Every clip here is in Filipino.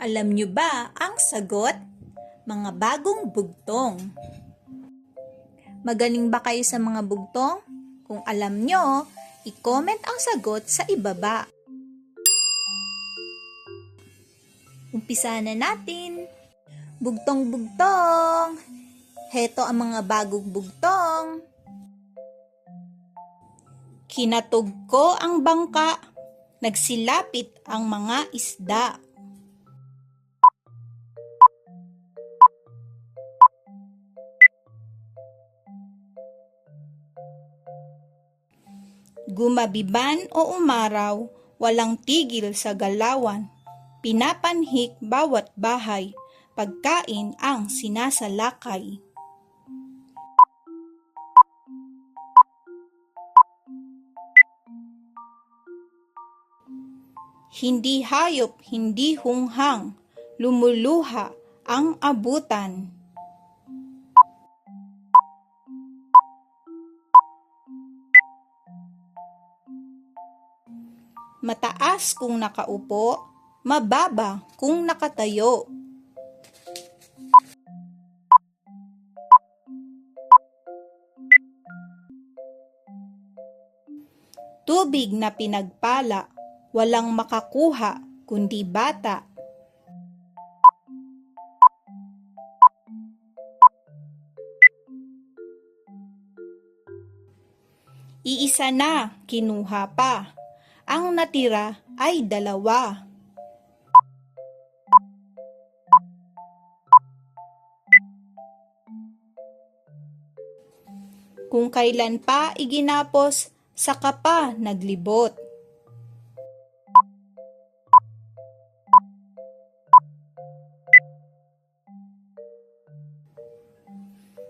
Alam nyo ba ang sagot? Mga bagong bugtong. Magaling ba kayo sa mga bugtong? Kung alam nyo, i-comment ang sagot sa ibaba. Umpisa na natin. Bugtong-bugtong. Heto ang mga bagong bugtong. Kinatog ko ang bangka. Nagsilapit ang mga isda. Gumabiban o umaraw, walang tigil sa galawan. Pinapanhik bawat bahay, pagkain ang sinasalakay. Hindi hayop, hindi hunghang, lumuluha ang abutan. Mataas kung nakaupo, mababa kung nakatayo. Tubig na pinagpala, walang makakuha kundi bata. Iisa na, kinuha pa. Ang natira ay dalawa. Kung kailan pa iginapos, saka pa naglibot.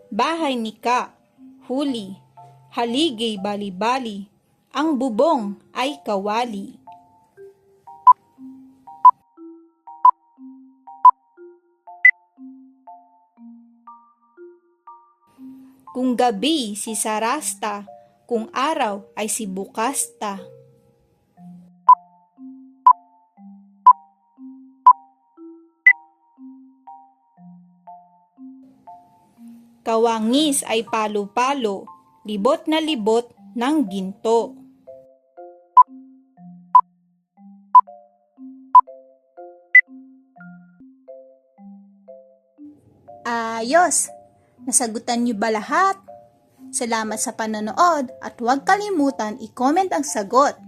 Bahay ni Ka, huli, haligay bali-bali, ang bubong ay kawali. Kung gabi si Sarasta, kung araw ay si Bukasta. Kawangis ay palo-palo, libot na libot ng ginto. Ayos! Nasagutan niyo ba lahat? Salamat sa panonood at huwag kalimutan i-comment ang sagot.